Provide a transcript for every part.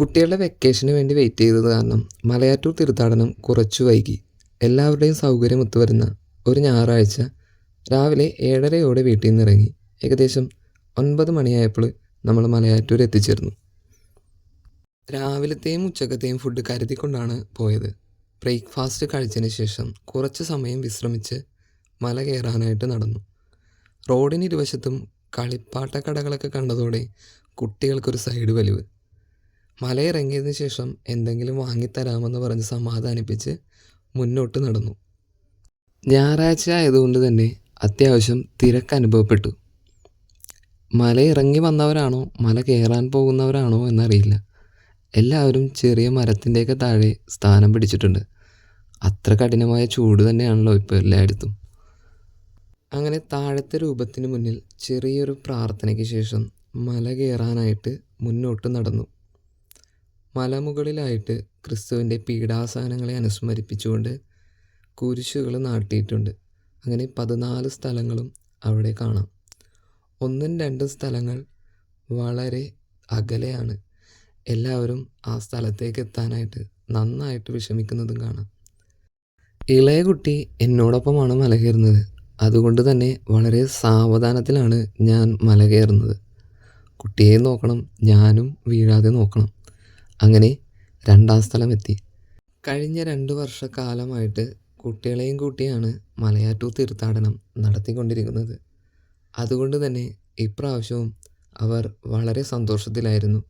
കുട്ടികളുടെ വെക്കേഷന് വേണ്ടി വെയിറ്റ് ചെയ്തത് കാരണം മലയാറ്റൂർ തീർത്ഥാടനം കുറച്ചു വൈകി. എല്ലാവരുടെയും സൗകര്യം ഒത്തുവരുന്ന ഒരു ഞായറാഴ്ച രാവിലെ ഏഴരയോടെ വീട്ടിൽ നിന്ന് ഇറങ്ങി. ഏകദേശം ഒൻപത് മണിയായപ്പോൾ നമ്മൾ മലയാറ്റൂർ എത്തിച്ചേർന്നു. രാവിലത്തെയും ഉച്ചക്കത്തെയും ഫുഡ് കരുതിക്കൊണ്ടാണ് പോയത്. ബ്രേക്ക്ഫാസ്റ്റ് കഴിച്ചതിന് ശേഷം കുറച്ച് സമയം വിശ്രമിച്ച് മല കയറാനായിട്ട് നടന്നു. റോഡിന് ഇരുവശത്തും കളിപ്പാട്ട കടകളൊക്കെ കണ്ടതോടെ കുട്ടികൾക്കൊരു സൈഡ് വലിവ്. മലയിറങ്ങിയതിന് ശേഷം എന്തെങ്കിലും വാങ്ങിത്തരാമെന്ന് പറഞ്ഞ് സമാധാനിപ്പിച്ച് മുന്നോട്ട് നടന്നു. ഞായറാഴ്ച ആയതുകൊണ്ട് തന്നെ അത്യാവശ്യം തിരക്ക് അനുഭവപ്പെട്ടു. മലയിറങ്ങി വന്നവരാണോ മല കയറാൻ പോകുന്നവരാണോ എന്നറിയില്ല. എല്ലാവരും ചെറിയ മരത്തിന്റെയൊക്കെ താഴെ സ്ഥാനം പിടിച്ചിട്ടുണ്ട്. അത്ര കഠിനമായ ചൂട് തന്നെയാണല്ലോ ഇപ്പോൾ എല്ലായിടത്തും. അങ്ങനെ താഴത്തെ രൂപത്തിന് മുന്നിൽ ചെറിയൊരു പ്രാർത്ഥനയ്ക്ക് ശേഷം മല കയറാനായിട്ട് മുന്നോട്ട് നടന്നു. മലമുകളിലായിട്ട് ക്രിസ്തുവിന്റെ പീഡാസഹനങ്ങളെ അനുസ്മരിപ്പിച്ചുകൊണ്ട് കുരിശുകൾ നാട്ടിയിട്ടുണ്ട്. അങ്ങനെ പതിനാല് സ്ഥലങ്ങളും അവിടെ കാണാം. ഒന്നും രണ്ടും സ്ഥലങ്ങൾ വളരെ അകലെയാണ്. എല്ലാവരും ആ സ്ഥലത്തേക്ക് എത്താനായിട്ട് നന്നായിട്ട് വിഷമിക്കുന്നതും കാണാം. ഇളയ കുട്ടി എന്നോടൊപ്പമാണ് മല കയറുന്നത് അതുകൊണ്ട് തന്നെ വളരെ സാവധാനത്തിലാണ് ഞാൻ മല കയറുന്നത് കുട്ടിയെ നോക്കണം ഞാനും വീഴാതെ നോക്കണം. അങ്ങനെ രണ്ടാം സ്ഥലം എത്തി കഴിഞ്ഞ രണ്ട് വർഷക്കാലമായിട്ട് കുട്ടികളെയും കൂട്ടിയാണ് മലയാറ്റൂർ തീർത്ഥാടനം നടത്തിക്കൊണ്ടിരിക്കുന്നത്. അതുകൊണ്ട് തന്നെ ഇപ്രാവശ്യവും അവർ വളരെ സന്തോഷത്തിലായിരുന്നു.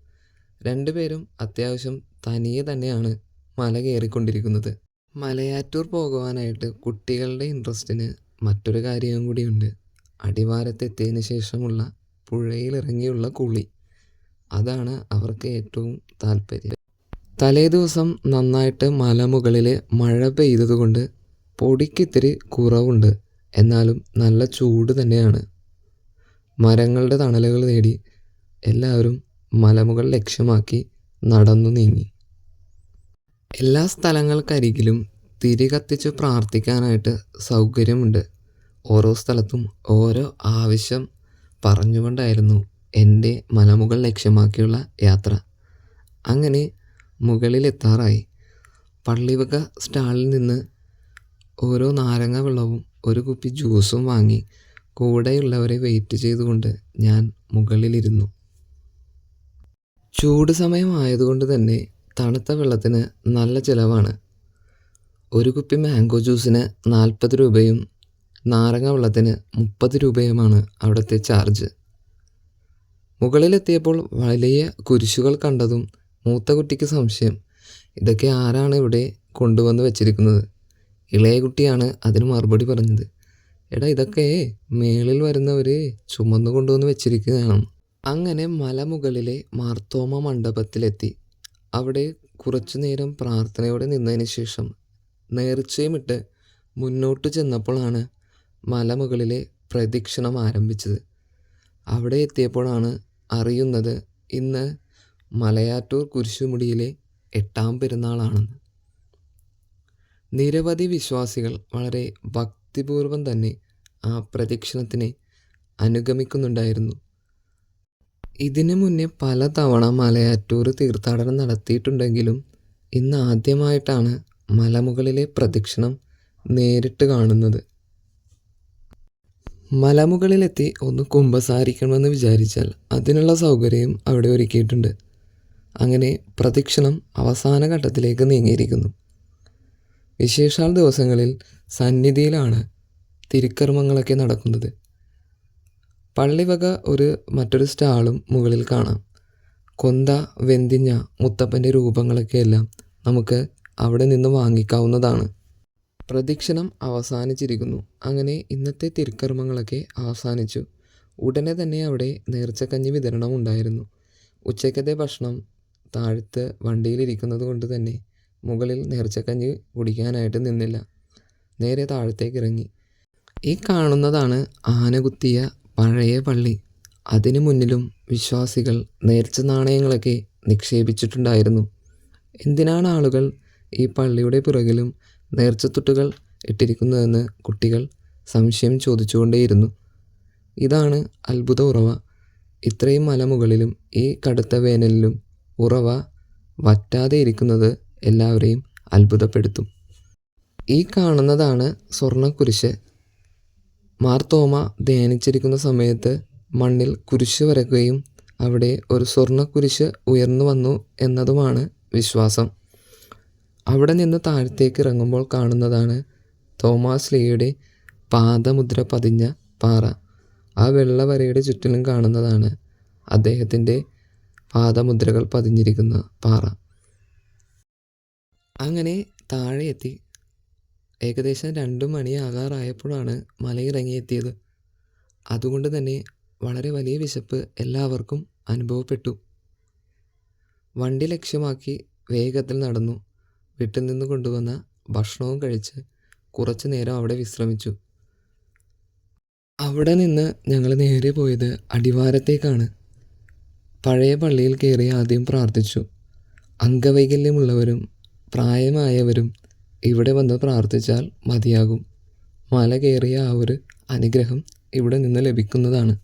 രണ്ടുപേരും അത്യാവശ്യം തനിയെ തന്നെയാണ് മല കയറിക്കൊണ്ടിരിക്കുന്നത്. മലയാറ്റൂർ പോകുവാനായിട്ട് കുട്ടികളുടെ ഇൻട്രസ്റ്റിന് മറ്റൊരു കാര്യവും കൂടിയുണ്ട്. അടിവാരത്തെത്തിയതിന് ശേഷമുള്ള പുഴയിലിറങ്ങിയുള്ള കുളി. അതാണ് അവർക്ക് ഏറ്റവും താല്പര്യം. തലേദിവസം നന്നായിട്ട് മലമുകളിൽ മഴ പെയ്തതുകൊണ്ട് പൊടിക്കിത്തിരി കുറവുണ്ട്. എന്നാലും നല്ല ചൂട് തന്നെയാണ്. മരങ്ങളുടെ തണലുകൾ നേടി എല്ലാവരും മലമുകൾ ലക്ഷ്യമാക്കി നടന്നു നീങ്ങി. എല്ലാ സ്ഥലങ്ങൾക്കരികിലും തിരി കത്തിച്ച് പ്രാർത്ഥിക്കാനായിട്ട് സൗകര്യമുണ്ട്. ഓരോ സ്ഥലത്തും ഓരോ ആവശ്യം പറഞ്ഞുകൊണ്ടായിരുന്നു എന്റെ മലമുകൾ ലക്ഷ്യമാക്കിയുള്ള യാത്ര. അങ്ങനെ മുകളിലെത്താറായി. പള്ളിവക സ്റ്റാളിൽ നിന്ന് ഓരോ നാരങ്ങ വെള്ളവും ഒരു കുപ്പി ജ്യൂസും വാങ്ങി കൂടെയുള്ളവരെ വെയിറ്റ് ചെയ്തുകൊണ്ട് ഞാൻ മുകളിലിരുന്നു. ചൂട് സമയമായതുകൊണ്ട് തന്നെ തണുത്ത വെള്ളത്തിന് നല്ല ചിലവാണ്. ഒരു കുപ്പി മാംഗോ ജ്യൂസിന് നാൽപ്പത് രൂപയും നാരങ്ങ വെള്ളത്തിന് മുപ്പത് രൂപയുമാണ് അവിടുത്തെ ചാർജ്. മുകളിലെത്തിയപ്പോൾ വലിയ കുരിശുകൾ കണ്ടതും മൂത്ത കുട്ടിക്ക് സംശയം. ഇതൊക്കെ ആരാണ് ഇവിടെ കൊണ്ടുവന്ന് വെച്ചിരിക്കുന്നത്? ഇളയ കുട്ടിയാണ് അതിന് മറുപടി പറഞ്ഞത്. എടാ ഇതൊക്കെ മേളിൽ വരുന്നവർ ചുമന്നു കൊണ്ടുവന്ന് വെച്ചിരിക്കുകയാണ്. അങ്ങനെ മലമുകളിലെ മാർത്തോമ മണ്ഡപത്തിലെത്തി. അവിടെ കുറച്ചു നേരം പ്രാർത്ഥനയോടെ നിന്നതിന് ശേഷം നേർച്ചയുമിട്ട് മുന്നോട്ട് ചെന്നപ്പോഴാണ് മലമുകളിലെ പ്രദക്ഷിണം ആരംഭിച്ചത്. അവിടെ എത്തിയപ്പോഴാണ് അറിയുന്നത് ഇന്ന് മലയാറ്റൂർ കുരിശുമുടിയിലെ എട്ടാം പെരുന്നാളാണെന്ന്. നിരവധി വിശ്വാസികൾ വളരെ ഭക്തിപൂർവം തന്നെ ആ പ്രദക്ഷിണത്തിനെ അനുഗമിക്കുന്നുണ്ടായിരുന്നു. ഇതിനു മുന്നേ പലതവണ മലയാറ്റൂർ തീർത്ഥാടനം നടത്തിയിട്ടുണ്ടെങ്കിലും ഇന്ന് ആദ്യമായിട്ടാണ് മലമുകളിലെ പ്രദക്ഷിണം നേരിട്ട് കാണുന്നത്. മലമുകളിലെത്തി ഒന്ന് കുമ്പസാരിക്കണമെന്ന് വിചാരിച്ചാൽ അതിനുള്ള സൗകര്യം അവിടെ ഒരുക്കിയിട്ടുണ്ട്. അങ്ങനെ പ്രദക്ഷിണം അവസാന ഘട്ടത്തിലേക്ക് നീങ്ങിയിരിക്കുന്നു. വിശേഷാൽ ദിവസങ്ങളിൽ സന്നിധിയിലാണ് തിരുക്കർമ്മങ്ങളൊക്കെ നടക്കുന്നത്. പള്ളിവക ഒരു മറ്റൊരു സ്റ്റാളും മുകളിൽ കാണാം. കൊന്ത വെന്തിഞ്ഞ മുത്തപ്പന്റെ രൂപങ്ങളൊക്കെ എല്ലാം നമുക്ക് അവിടെ നിന്ന് വാങ്ങിക്കാവുന്നതാണ്. പ്രദക്ഷിണം അവസാനിച്ചിരിക്കുന്നു. അങ്ങനെ ഇന്നത്തെ തിരുക്കർമ്മങ്ങളൊക്കെ അവസാനിച്ചു. ഉടനെ തന്നെ അവിടെ നേർച്ചക്കഞ്ഞി വിതരണം ഉണ്ടായിരുന്നു. ഉച്ചക്കത്തെ ഭക്ഷണം താഴത്ത് വണ്ടിയിലിരിക്കുന്നത് കൊണ്ട് തന്നെ മുകളിൽ നേർച്ചക്കഞ്ഞി കുടിക്കാനായിട്ട് നിന്നില്ല. നേരെ താഴത്തേക്ക് ഇറങ്ങി. ഈ കാണുന്നതാണ് ആനകുത്തിയ പഴയ പള്ളി. അതിനു മുന്നിലും വിശ്വാസികൾ നേർച്ച നാണയങ്ങളൊക്കെ നിക്ഷേപിച്ചിട്ടുണ്ടായിരുന്നു. എന്തിനാണ് ആളുകൾ ഈ പള്ളിയുടെ പിറകിലും നേർച്ചത്തുട്ടുകൾ ഇട്ടിരിക്കുന്നതെന്ന് കുട്ടികൾ സംശയം ചോദിച്ചുകൊണ്ടേയിരുന്നു. ഇതാണ് അത്ഭുത ഉറവ. ഇത്രയും മലമുകളിലും ഈ കടുത്ത വേനലിലും ഉറവ വറ്റാതെ ഇരിക്കുന്നത് എല്ലാവരെയും അത്ഭുതപ്പെടുത്തും. ഈ കാണുന്നതാണ് സ്വർണക്കുരിശ് മാർത്തോമ ധ്യാനിച്ചിരിക്കുന്ന സമയത്ത് മണ്ണിൽ കുരിശ് വരക്കുകയും അവിടെ ഒരു സ്വർണക്കുരിശ് ഉയർന്നു വന്നു എന്നതുമാണ് വിശ്വാസം. അവിടെ നിന്ന് താഴത്തേക്ക് ഇറങ്ങുമ്പോൾ കാണുന്നതാണ് തോമാസ് ലീയുടെ പാദമുദ്ര പതിഞ്ഞ പാറ. ആ വെള്ളവരയുടെ ചുറ്റിലും കാണുന്നതാണ് അദ്ദേഹത്തിന്റെ പാദമുദ്രകൾ പതിഞ്ഞിരിക്കുന്ന പാറ. അങ്ങനെ താഴെ എത്തി. ഏകദേശം രണ്ട് മണിയാകാറായപ്പോഴാണ് മലയിറങ്ങിയെത്തിയത് അതുകൊണ്ട് തന്നെ വളരെ വലിയ വിശപ്പ് എല്ലാവർക്കും അനുഭവപ്പെട്ടു. വണ്ടി ലക്ഷ്യമാക്കി വേഗത്തിൽ നടന്നു. വീട്ടിൽ നിന്ന് കൊണ്ടുവന്ന ഭക്ഷണവും കഴിച്ച് കുറച്ച് നേരം അവിടെ വിശ്രമിച്ചു. അവിടെ നിന്ന് ഞങ്ങൾ നേരെ പോയത് അടിവാരത്തേക്കാണ്. പഴയ പള്ളിയിൽ കയറി ആദ്യം പ്രാർത്ഥിച്ചു. അംഗവൈകല്യമുള്ളവരും പ്രായമായവരും ഇവിടെ വന്ന് പ്രാർത്ഥിച്ചാൽ മതിയാകും. മല കയറിയ ആ ഒരു അനുഗ്രഹം ഇവിടെ നിന്ന് ലഭിക്കുന്നതാണ്.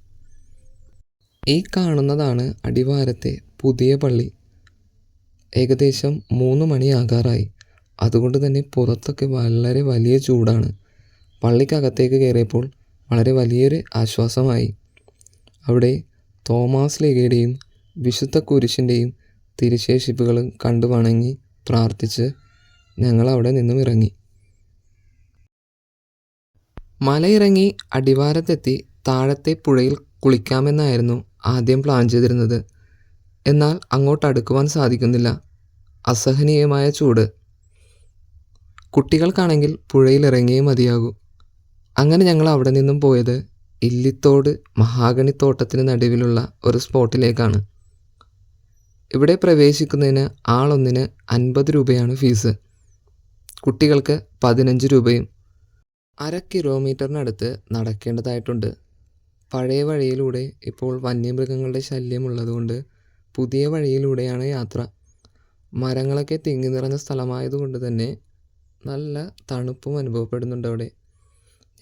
ഈ കാണുന്നതാണ് അടിവാരത്തെ പുതിയ പള്ളി. ഏകദേശം മൂന്ന് മണിയാകാറായി. അതുകൊണ്ട് തന്നെ പുറത്തൊക്കെ വളരെ വലിയ ചൂടാണ്. പള്ളിക്കകത്തേക്ക് കയറിയപ്പോൾ വളരെ വലിയൊരു ആശ്വാസമായി. അവിടെ തോമാസ് ലേഖയുടെയും വിശുദ്ധ കുരിശിന്റെയും തിരുശേഷിപ്പുകളും കണ്ടു വണങ്ങി പ്രാർത്ഥിച്ച് ഞങ്ങൾ അവിടെ നിന്നും ഇറങ്ങി. മലയിറങ്ങി അടിവാരത്തെത്തി താഴത്തെ പുഴയിൽ കുളിക്കാമെന്നായിരുന്നു ആദ്യം പ്ലാൻ ചെയ്തിരുന്നത്. എന്നാൽ അങ്ങോട്ട് അടുക്കുവാൻ സാധിക്കുന്നില്ല. അസഹനീയമായ ചൂട്. കുട്ടികൾക്കാണെങ്കിൽ പുഴയിലിറങ്ങിയേ മതിയാകൂ. അങ്ങനെ ഞങ്ങൾ അവിടെ നിന്നും പോയത് ഇല്ലിത്തോട് മഹാഗണിത്തോട്ടത്തിന് നടുവിലുള്ള ഒരു സ്പോട്ടിലേക്കാണ്. ഇവിടെ പ്രവേശിക്കുന്നതിന് ആളൊന്നിന് അൻപത് രൂപയാണ് ഫീസ്. കുട്ടികൾക്ക് പതിനഞ്ച് രൂപയും അര കിലോമീറ്ററിനടുത്ത് നടക്കേണ്ടതായിട്ടുണ്ട്. പഴയ വഴിയിലൂടെ ഇപ്പോൾ വന്യമൃഗങ്ങളുടെ ശല്യമുള്ളതുകൊണ്ട് പുതിയ വഴിയിലൂടെയാണ് യാത്ര. മരങ്ങളൊക്കെ തിങ്ങി നിറഞ്ഞ സ്ഥലമായതുകൊണ്ട് തന്നെ നല്ല തണുപ്പും അനുഭവപ്പെടുന്നുണ്ട് അവിടെ.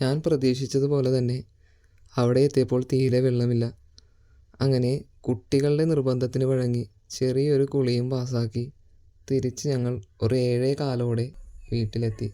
ഞാൻ പ്രതീക്ഷിച്ചതുപോലെ തന്നെ അവിടെ എത്തിയപ്പോൾ തീരെ വെള്ളമില്ല. അങ്ങനെ കുട്ടികളുടെ നിർബന്ധത്തിന് വഴങ്ങി ചെറിയൊരു കുളിയും പാസാക്കി തിരിച്ച് ഞങ്ങൾ ഒരു ഏഴേ കാലോടെ വീട്ടിലെത്തി.